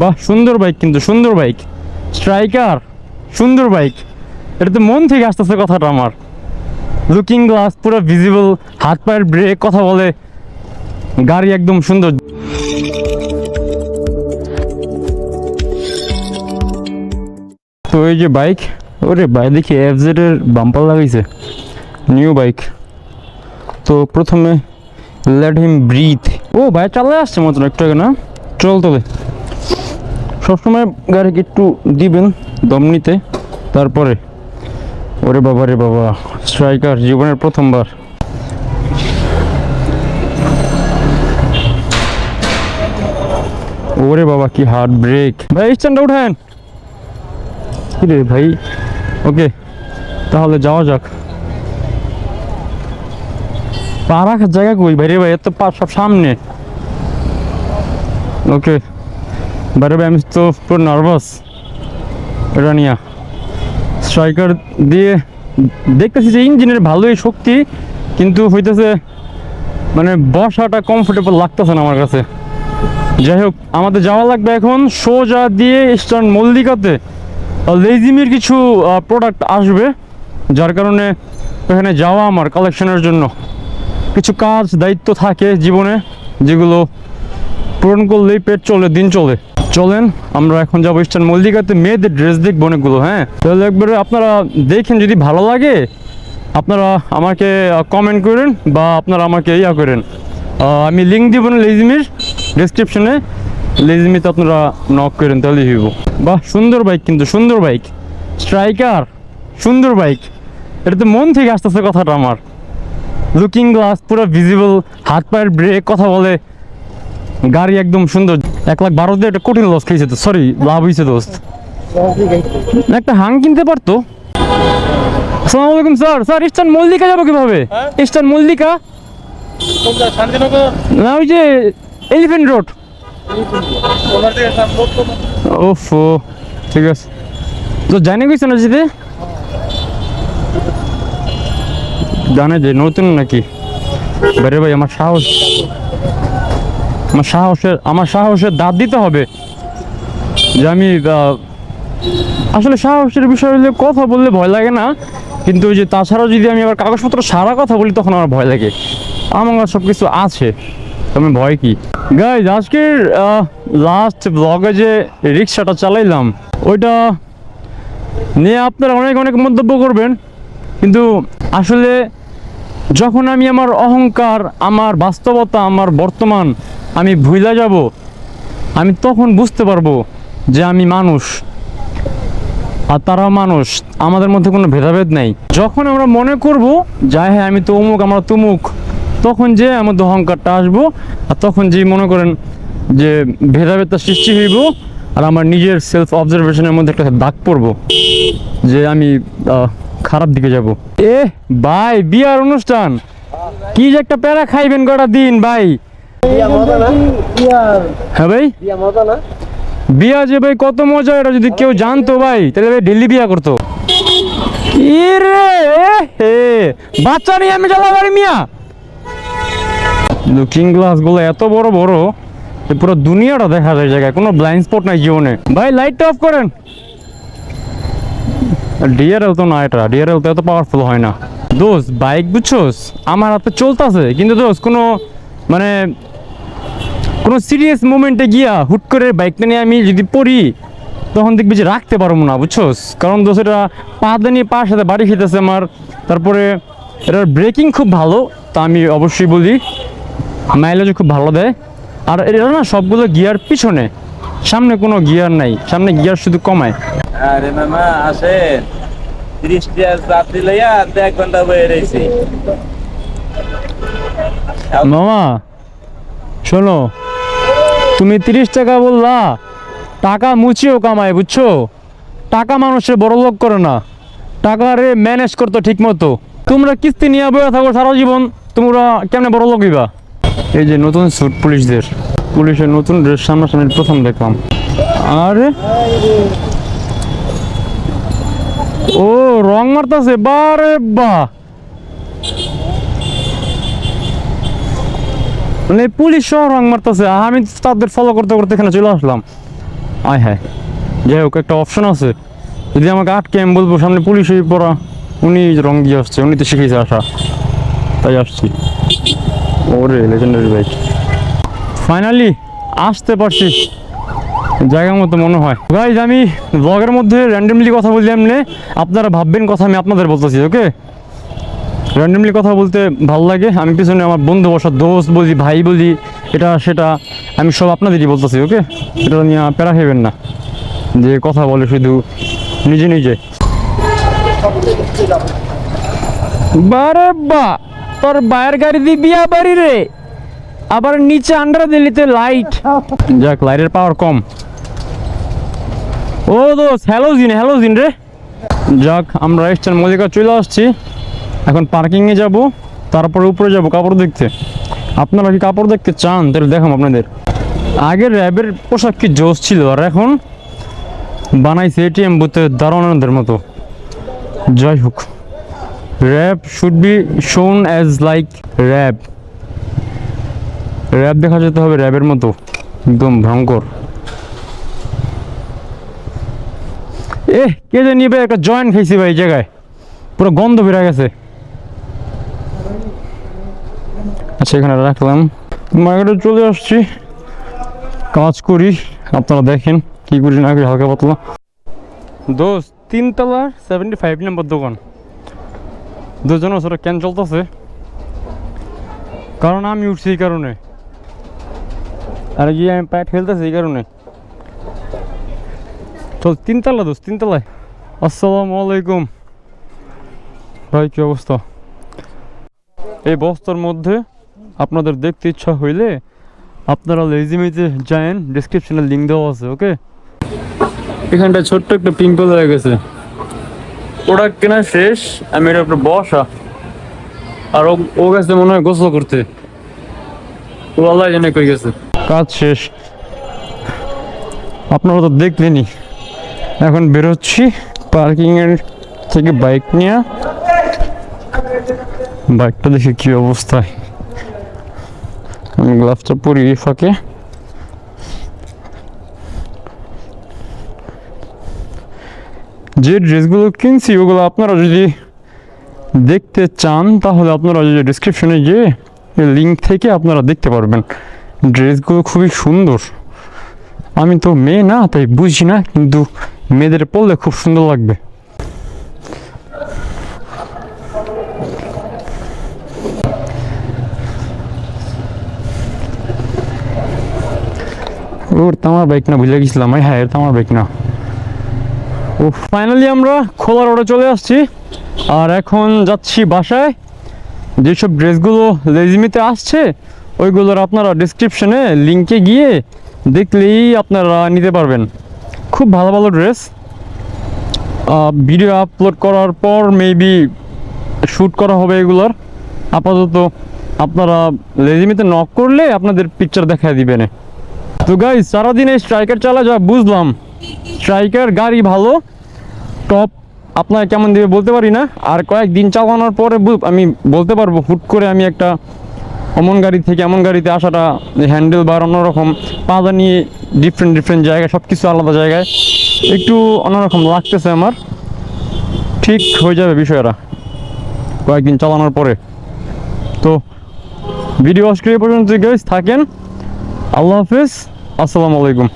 বাহ, সুন্দর বাইক কিন্তু, সুন্দর বাইক স্ট্রাইকার সুন্দর বাইক এটা তো মন থেকে আসতেছে কথাটা আমার। লুকিং গ্লাস পুরো ভিজিবল হাত পায়ের ব্রেক কথা বলে। গাড়ি একদম সুন্দর। তো এই যে বাইক ওরে ভাই, দেখি এফজেড এর বাম্পার লাগাইছে। নিউ বাইক তো প্রথমে লেট হিম ব্রিথ ও ভাই চালাই আসছে মতন একটু আগে, না? চল তবে সবসময় গাড়িকে একটু দিবেন দম নিতে, তারপরে। ওরে বাবা, রে বাবা স্ট্রাইকার জীবনের প্রথমবার। ওরে বাবা, কি হার্ড ব্রেক ভাই স্ট্যান্ডটা উঠেন। কি রে ভাই? ওকে, তাহলে যাওয়া যাক। পা রাখার জায়গা কই ভাই রে ভাই? এত পা সব সামনে। ওকে। ভাই আমি তো পুরো নার্ভাস এটা নিয়া স্ট্রাইকার দিয়ে দেখতেছি যে ইঞ্জিনের ভালোই শক্তি, কিন্তু হইতেছে মানে বসাটা কমফোর্টেবল লাগতেছে না আমার কাছে। যাই হোক, আমাদের যাওয়া লাগবে এখন সোজা দিয়ে ইস্টার্ন মল্লিকাতে। লেজিমির কিছু প্রোডাক্ট আসবে, যার কারণে এখানে যাওয়া আমার কালেকশনের জন্য। কিছু কাজ, দায়িত্ব থাকে জীবনে, যেগুলো পূরণ করলেই পেট চলে, দিন চলে। চলেন, আমরা এখন যাব ইস্টার্ন মল্লিকাতে। মেয়েদের ড্রেস দেখব অনেকগুলো হ্যাঁ? তাহলে একবারে আপনারা দেখেন যদি ভালো লাগে, আপনারা আমাকে কমেন্ট করেন বা আপনারা আমাকে ইয়া করেন। আমি লিঙ্ক দিব না লেজিমির ডিসক্রিপশনে লেজিমিতে আপনারা নক করেন তাহলে হইব। বাহ, সুন্দর বাইক কিন্তু, সুন্দর বাইক স্ট্রাইকার সুন্দর বাইক এটা তো মন থেকে আসতেছে কথাটা আমার। লুকিং গ্লাস পুরো ভিজিবল হাত পায়ের ব্রেক কথা বলে। গাড়ি একদম সুন্দর। এক লাখ বারো দিয়ে একটা কঠিন লস খেয়েছে তো সরি লাভ হয়েছে দোস্ত একটা হাং কিনতে পারতো। আসসালামু আলাইকুম স্যার। স্যার ইস্টার্ন মল্লিকা যাব কীভাবে? ইস্টার্ন মল্লিকা? না ওই যে এলিফেন্ট রোড। ওফো ঠিক আছে। তো জানে গেছে না যেতে জানে যে নতুন নাকি? বেরে ভাই আমার সাহস। আমার সাহসের আমার সাহসের দাঁত দিতে হবে। যে আমি আসলে সাহসের বিষয় হলে কথা বললে ভয় লাগে না, কিন্তু ওই যে তাছাড়াও যদি আমি আবার কাগজপত্র সারা কথা বলি, তখন আমার ভয় লাগে। আমার সব কিছু আছে আমি ভয় কি? গাইজ আজকের লাস্ট ব্লগে যে রিক্সাটা চালাইলাম, ওইটা নিয়ে আপনারা অনেক অনেক মন্তব্য করবেন, কিন্তু আসলে যখন আমি আমার অহংকার, আমার বাস্তবতা, আমার বর্তমান আমি ভুলে যাব, আমি তখন বুঝতে পারব যে আমি মানুষ। আর তারা মানুষ, আমাদের মধ্যে কোনো ভেদাভেদ নেই। যখন আমরা মনে করব যে হ্যাঁ আমি তো অমুক, আমরা তুমুক, তখন যে আমাদের অহংকারটা আসব, আর তখন যে মনে করেন যে ভেদাভেদটা সৃষ্টি হইব, আর আমার নিজের সেলফ অবজারভেশনের মধ্যে একটা দাগ পড়ব যে আমি খারাপ দিকে যাব। এ ভাই, বিয়ার অনুষ্ঠান। কি যে একটা প্যারা খাইবেন কটা দিন, ভাই। হ্যাঁ ভাই। বিয়া যে ভাই কত মজা এটা যদি কেউ জানতো ভাই তাহলে ভাই ডেলি বিয়া করতো। ইরে এ হে বাচ্চা নিয়ে আমি চালা পারি মিয়া। লুকিং গ্লাস এত বড় বড় পুরো দুনিয়াটা দেখা যায় জায়গায় কোনো ব্লাইন্ড স্পট নাই জীবনে। ভাই লাইটটা অফ করেন। ডিআরএল তো না এটা ডিআরএল তো এত পাওয়ারফুল হয় না। দোস্ত বাইক বুঝছোস? আমার হাতে চলতেছে কিন্তু দোস্ত কোনো মানে কোনো সিরিয়াস মোমেন্টে গিয়া হুট করে বাইকটা নিয়ে আমি যদি পড়ি তখন দেখবি যে রাখতে পারব না বুঝছোস? কারণ দোষ এটা পা দিয়ে নিয়ে পার সাথে বাড়ি খেতেছে আমার। তারপরে এটার ব্রেকিং খুব ভালো তা আমি অবশ্যই বলি মাইলেজও খুব ভালো দেয়। আর এটা না সবগুলো গিয়ার পিছনে সামনে কোনো গিয়ার নাই সামনে গিয়ার শুধু কমায়। আরে মামা আসেন। ত্রিশটি যাত্রী লইয়া এক ঘণ্টা বয়ে রয়েছি মামা শোনো তুমি তিরিশ টাকা বললা, টাকা মুচিও কামায়, বুঝছ? টাকা মানুষের বড় লোক করে না। টাকা রে ম্যানেজ করতো ঠিক মতো তোমরা কিস্তি নিয়ে বয়ে থাকো সারা জীবন, তোমরা কেমনে বড় লোক হইবা? এই যে নতুন স্যুট পুলিশদের, পুলিশের নতুন ড্রেস সামনাসামনি প্রথম দেখলাম। আরে! ও, রং মারতাছে, বারে বা মানে পুলিশ সহ রং মারতেছে। আমি তাদের ফলো করতে করতে এখানে চলে আসলাম। আয় হ্যাঁ। যাই হোক, একটা অপশন আছে। যদি আমাকে আটকে, আমি বলব, সামনে পুলিশ হয়ে পড়া। উনি রং দিয়ে আসছে, উনি তো শিখেছে আসা তাই আসছি। ওরে লেজেন্ডারি বাইক ফাইনালি আসতে পারছি। জায়গা মতো মনে হয়। গাইজ আমি ব্লগের মধ্যে র্যান্ডমলি কথা বলি এমনি আপনারা ভাববেন কথা আমি আপনাদের বলতেছি ওকে র্যান্ডমলি কথা বলতে ভালো লাগে। আমি পিছনে আমার বন্ধু বসা দোস্ত বলি ভাই বলি এটা, সেটা, আমি সব আপনাদেরই বলতেছি, ওকে? এটা নিয়ে প্যারা খাইবেন না। যে কথা বলে শুধু নিজে নিজে। বারে বা, তোর বায়ের গাড়ি দিয়ে বিয়া বাড়ি রে। আবার নিচে আন্ডার দিলিতে লাইট যাক লাইটের পাওয়ার কম। ও দোস্ত হ্যালোজিন হ্যালোজিন রে। যাক, আমরা এসছেন, মল্লিকা চলে আসছি। এখন পার্কিংয়ে যাব, তারপরে উপরে যাব, কাপড় দেখতে। আপনারা কি কাপড় দেখতে চান? তাহলে দেখাম আপনাদের। আগের র্যাবের পোশাক কি জোস ছিল, আর এখন? বানাইছে এটিএম বুথে দারোয়ানদের মতো। যাই হোক, RAB should be shown as like RAB. RAB দেখা যেতে হবে র্যাবের মতো। একদম ভয়ঙ্কর। এ কে জানি ভাই একটা জয়েন্ট খাইছি ভাই জায়গায়। পুরো গন্ধ বেড়ে গেছে। এখানে রাখলাম। মার্কেটে চলে আসছি। কাজ করি, আপনারা দেখেন কি করি না করি, হালকা পাতলা। দোস্ত, তিনতলা সেভেন্টি ফাইভ নম্বর দোকান। দুজন ওরা কেন চলতেছে? কারণ আমি উঠছি এই কারণে। আর গিয়ে আমি প্যাট খেলতেছি এই কারণে। চল তিনতলা দোস্ত, তিনতলায়। আসসালামু আলাইকুম। ভাই, কি অবস্থা? এই বস্তার মধ্যে আপনাদের দেখতে ইচ্ছা হইলে আপনারা লেজিমিতে যায়েন ডিসক্রিপশনে লিঙ্ক দেওয়া আছে ওকে এখানটা ছোট্ট একটা পিম্পল হয়ে গেছে। প্রোডাক্ট কেনা শেষ, আমি এটা উপরে বসা। আর ও গেছে মনে হয় গোসল করতে। ও আল্লাহ জানে কই গেছে। কাজ শেষ। আপনারা তো দেখলেনই। এখন বেরোচ্ছি পার্কিং এর থেকে বাইক নিয়ে। বাইকটা দেখে কি অবস্থায়। আমি গ্লাভসটা পরি ফাঁকে। যে ড্রেসগুলো কিনছি, ওগুলো আপনারা যদি দেখতে চান, তাহলে আপনারা যদি ডিসক্রিপশনে গিয়ে লিঙ্ক থেকে আপনারা দেখতে পারবেন। ড্রেসগুলো খুবই সুন্দর। আমি তো মেয়ে না, তাই বুঝি না, কিন্তু মেয়েদের পরলে খুব সুন্দর লাগবে। ওর তামার বাইক না, ভুলে গেছিলাম এই হ্যাঁ এটা আমার বাইক না। ও ফাইনালি আমরা খোলা রোডে চলে আসছি। আর এখন যাচ্ছি বাসায়। যেসব ড্রেসগুলো লেজিমিতে আসছে, ওইগুলোর আপনারা ডিসক্রিপশনে লিঙ্কে গিয়ে দেখলেই আপনারা নিতে পারবেন। খুব ভালো ভালো ড্রেস ভিডিও আপলোড করার পর মেবি শ্যুট করা হবে এগুলোর। আপাতত আপনারা লেজিমিতে নক করলে আপনাদের পিকচার দেখা দিবেন। তো গাইজ সারাদিন এই স্ট্রাইকার চালা যা, বুঝলাম। স্ট্রাইকার গাড়ি ভালো টপ আপনার কেমন দিবে বলতে পারি না। আর কয়েকদিন চালানোর পরে আমি বলতে পারব, হুট করে আমি একটা অমন গাড়ি থেকে এমন গাড়িতে আসাটা হ্যান্ডেল বা অন্যরকম পাদা নিয়ে ডিফারেন্ট ডিফারেন্ট জায়গায় সব কিছু আলাদা জায়গায়, একটু অন্যরকম লাগতেছে আমার। ঠিক হয়ে যাবে বিষয়টা, কয়েকদিন চালানোর পরে। তো ভিডিও এই পর্যন্ত গাইজ থাকেন। আল্লাহ হাফিজ। আসসালামু আলাইকুম।